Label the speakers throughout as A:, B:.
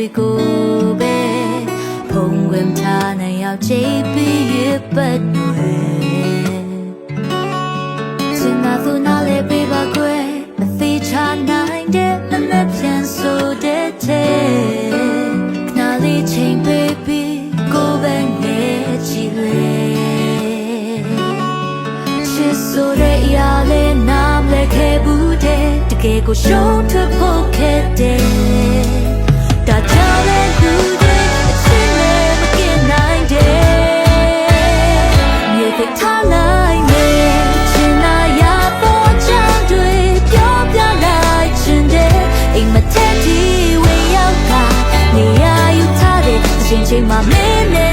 A: တွေကိုပဲဖုံးကွယ်ထားနိုင်ရောက်ချိတ်ပြီးရပတ်တွေစင်နာသူနာလေပေးပါကွယ်မသေးချနိုင်တဲ့မမပြန်ဆိုတဲ့တဲ့ခနာလေးချိန်ပေးပြီးကိုပဲငယ်ချီလေချစ်ဆိုတဲ့အရာလေးနားမလဲခဲ့ဘူးတဲ့တကယ်ကိုရှုံးထွက်ဖို့ခဲ့တဲ့ဒါ အိမ်မထက်ဒီဝင်ရောက်တာနေရာယူထားတဲ့အချိန်ချင်းမှာမင်းနဲ့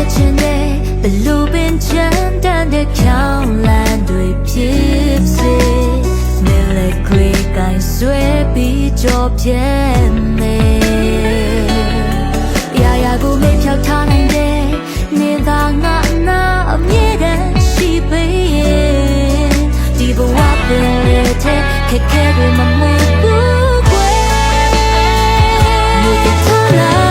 A: နဲ့ကြောဖြတ်ခြင်းနဲ့ဘလို့ပင်ချမ်းတန်တဲ့ခေါင်းလန်းတွေဖြစ်စေမလေးခွေကိုင်းဆွဲပြီးကြောပြဲမယ်ရာရာကိုမေ့ဖြောက်ထားနိုင်တဲ့နေသာငါနာအမြဲတမ်းရှိပေးရဲ့ဒီဘဝပင်လေးတဲ့ခက်ခဲတွေမမွေဘူးကွယ် You can tell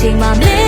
A: ချိန်ချင်းမှမင်း